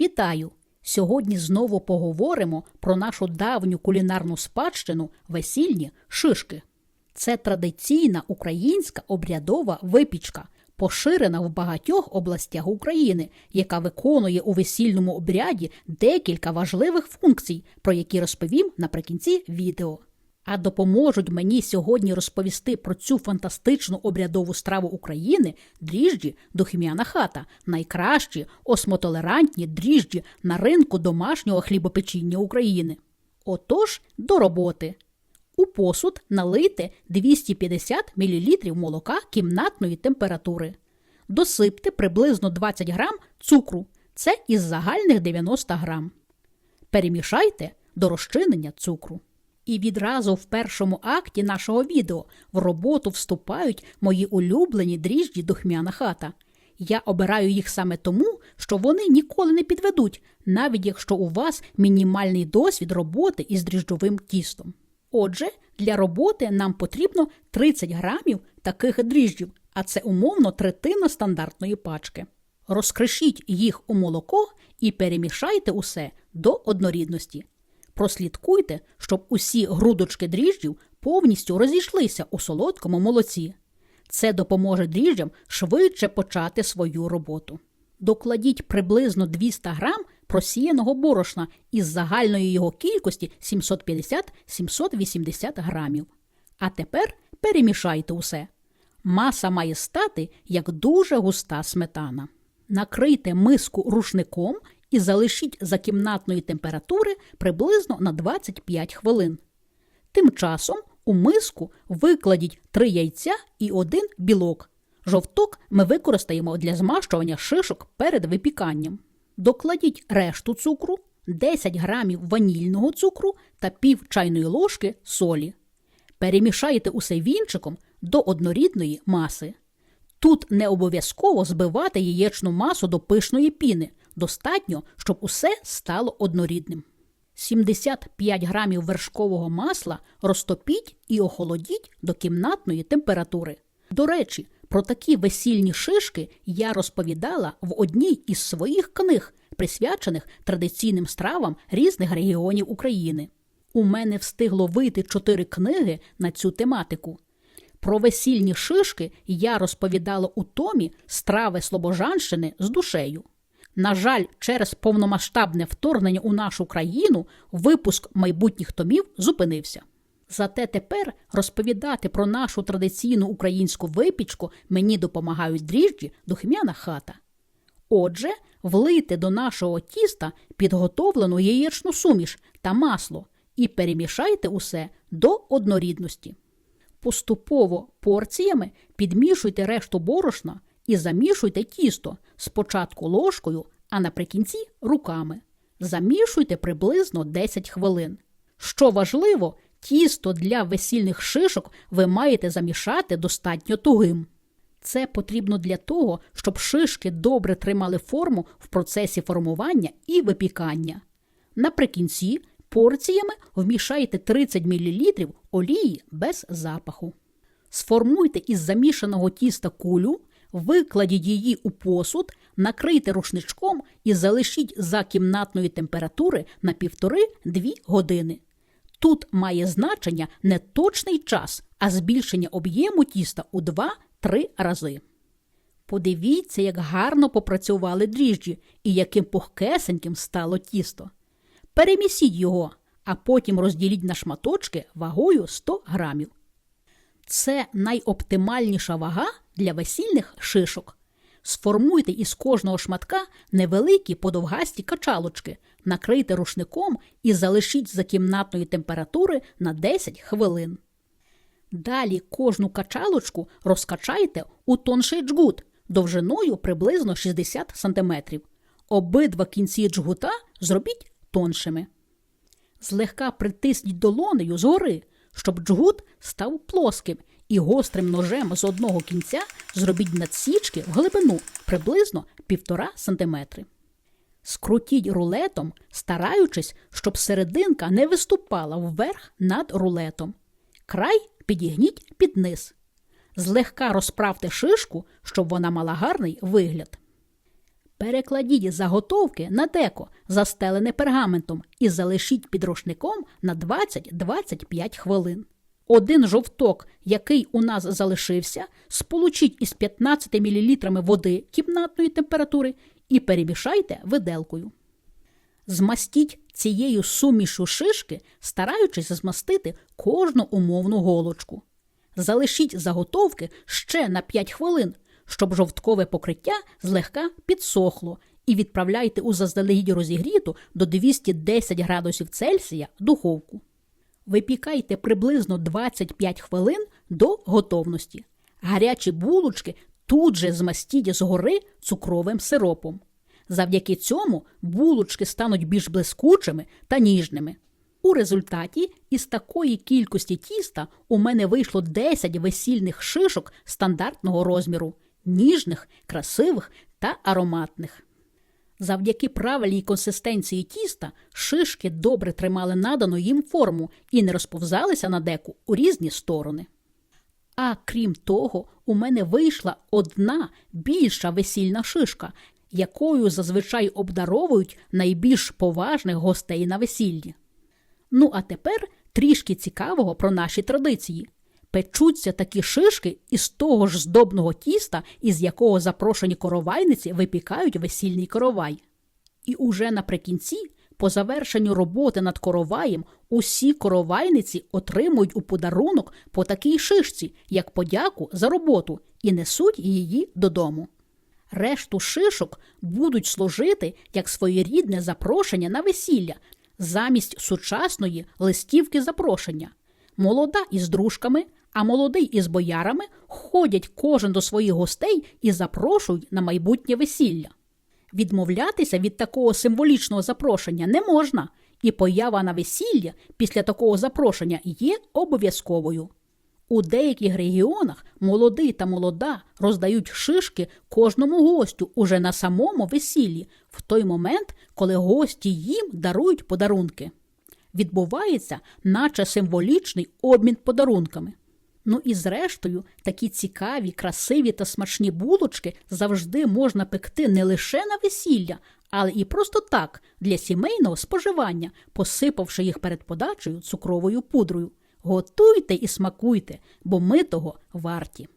Вітаю! Сьогодні знову поговоримо про нашу давню кулінарну спадщину весільні шишки. Це традиційна українська обрядова випічка, поширена в багатьох областях України, яка виконує у весільному обряді декілька важливих функцій, про які розповім наприкінці відео. А допоможуть мені сьогодні розповісти про цю фантастичну обрядову страву України дріжджі духмяна хата, найкращі осмотолерантні дріжджі на ринку домашнього хлібопечіння України. Отож, до роботи. У посуд налийте 250 мл молока кімнатної температури. Досипте приблизно 20 грам цукру. Це із загальних 90 грам. Перемішайте до розчинення цукру. І відразу в першому акті нашого відео в роботу вступають мої улюблені дріжджі духмяна хата. Я обираю їх саме тому, що вони ніколи не підведуть, навіть якщо у вас мінімальний досвід роботи із дріжджовим тістом. Отже, для роботи нам потрібно 30 грамів таких дріжджів, а це умовно третина стандартної пачки. Розкришіть їх у молоко і перемішайте усе до однорідності. Прослідкуйте, щоб усі грудочки дріжджів повністю розійшлися у солодкому молоці. Це допоможе дріжджам швидше почати свою роботу. Докладіть приблизно 200 грам просіяного борошна із загальної його кількості 750-780 грамів. А тепер перемішайте усе. Маса має стати як дуже густа сметана. Накрийте миску рушником і залишіть за кімнатної температури приблизно на 25 хвилин. Тим часом у миску викладіть 3 яйця і один білок. Жовток ми використаємо для змащування шишок перед випіканням. Докладіть решту цукру, 10 грамів ванільного цукру та пів чайної ложки солі. Перемішайте усе вінчиком до однорідної маси. Тут не обов'язково збивати яєчну масу до пишної піни. Достатньо, щоб усе стало однорідним. 75 грамів вершкового масла розтопіть і охолодіть до кімнатної температури. До речі, про такі весільні шишки я розповідала в одній із своїх книг, присвячених традиційним стравам різних регіонів України. У мене встигло вийти чотири книги на цю тематику. Про весільні шишки я розповідала у томі страви Слобожанщини з душею. На жаль, через повномасштабне вторгнення у нашу країну випуск майбутніх томів зупинився. Зате тепер розповідати про нашу традиційну українську випічку мені допомагають дріжджі духмяна хата. Отже, влийте до нашого тіста підготовлену яєчну суміш та масло і перемішайте усе до однорідності. Поступово порціями підмішуйте решту борошна і замішуйте тісто спочатку ложкою, а наприкінці руками. Замішуйте приблизно 10 хвилин. Що важливо, тісто для весільних шишок ви маєте замішати достатньо тугим. Це потрібно для того, щоб шишки добре тримали форму в процесі формування і випікання. Наприкінці порціями вмішайте 30 мл олії без запаху. Сформуйте із замішаного тіста кулю, викладіть її у посуд, накрийте рушничком і залишіть за кімнатної температури на 1,5-2 години. Тут має значення не точний час, а збільшення об'єму тіста у 2-3 рази. Подивіться, як гарно попрацювали дріжджі і яким пухкесеньким стало тісто. Перемісіть його, а потім розділіть на шматочки вагою 100 грамів. Це найоптимальніша вага для весільних шишок. Сформуйте із кожного шматка невеликі подовгасті качалочки, накрийте рушником і залишіть за кімнатної температури на 10 хвилин. Далі кожну качалочку розкачайте у тонший джгут довжиною приблизно 60 см. Обидва кінці джгута зробіть тоншими. Злегка притисніть долонею згори, щоб джгут став плоским, і гострим ножем з одного кінця зробіть надсічки в глибину приблизно 1,5 см. Скрутіть рулетом, стараючись, щоб серединка не виступала вверх над рулетом. Край підігніть під низ. Злегка розправте шишку, щоб вона мала гарний вигляд. Перекладіть заготовки на деко, застелене пергаментом, і залишіть під рушником на 20-25 хвилин. Один жовток, який у нас залишився, сполучіть із 15 мл води кімнатної температури і перемішайте виделкою. Змастіть цією сумішу шишки, стараючись змастити кожну умовну голочку. Залишіть заготовки ще на 5 хвилин, щоб жовткове покриття злегка підсохло, і відправляйте у заздалегідь розігріту до 210 градусів Цельсія духовку. Випікайте приблизно 25 хвилин до готовності. Гарячі булочки тут же змастіть згори цукровим сиропом. Завдяки цьому булочки стануть більш блискучими та ніжними. У результаті із такої кількості тіста у мене вийшло 10 весільних шишок стандартного розміру, ніжних, красивих та ароматних. Завдяки правильній консистенції тіста шишки добре тримали надану їм форму і не розповзалися на деку у різні сторони. А крім того, у мене вийшла одна більша весільна шишка, якою зазвичай обдаровують найбільш поважних гостей на весіллі. Ну, а тепер трішки цікавого про наші традиції. Печуться такі шишки із того ж здобного тіста, із якого запрошені коровайниці випікають весільний коровай. І уже наприкінці, по завершенню роботи над короваєм, усі коровайниці отримують у подарунок по такій шишці, як подяку за роботу, і несуть її додому. Решту шишок будуть служити як своєрідне запрошення на весілля замість сучасної листівки запрошення. Молода із дружками, а молодий із боярами ходять кожен до своїх гостей і запрошують на майбутнє весілля. Відмовлятися від такого символічного запрошення не можна, і поява на весілля після такого запрошення є обов'язковою. У деяких регіонах молодий та молода роздають шишки кожному гостю уже на самому весіллі, в той момент, коли гості їм дарують подарунки. Відбувається, наче символічний обмін подарунками. Ну і зрештою, такі цікаві, красиві та смачні булочки завжди можна пекти не лише на весілля, але і просто так для сімейного споживання, посипавши їх перед подачею цукровою пудрою. Готуйте і смакуйте, бо ми того варті.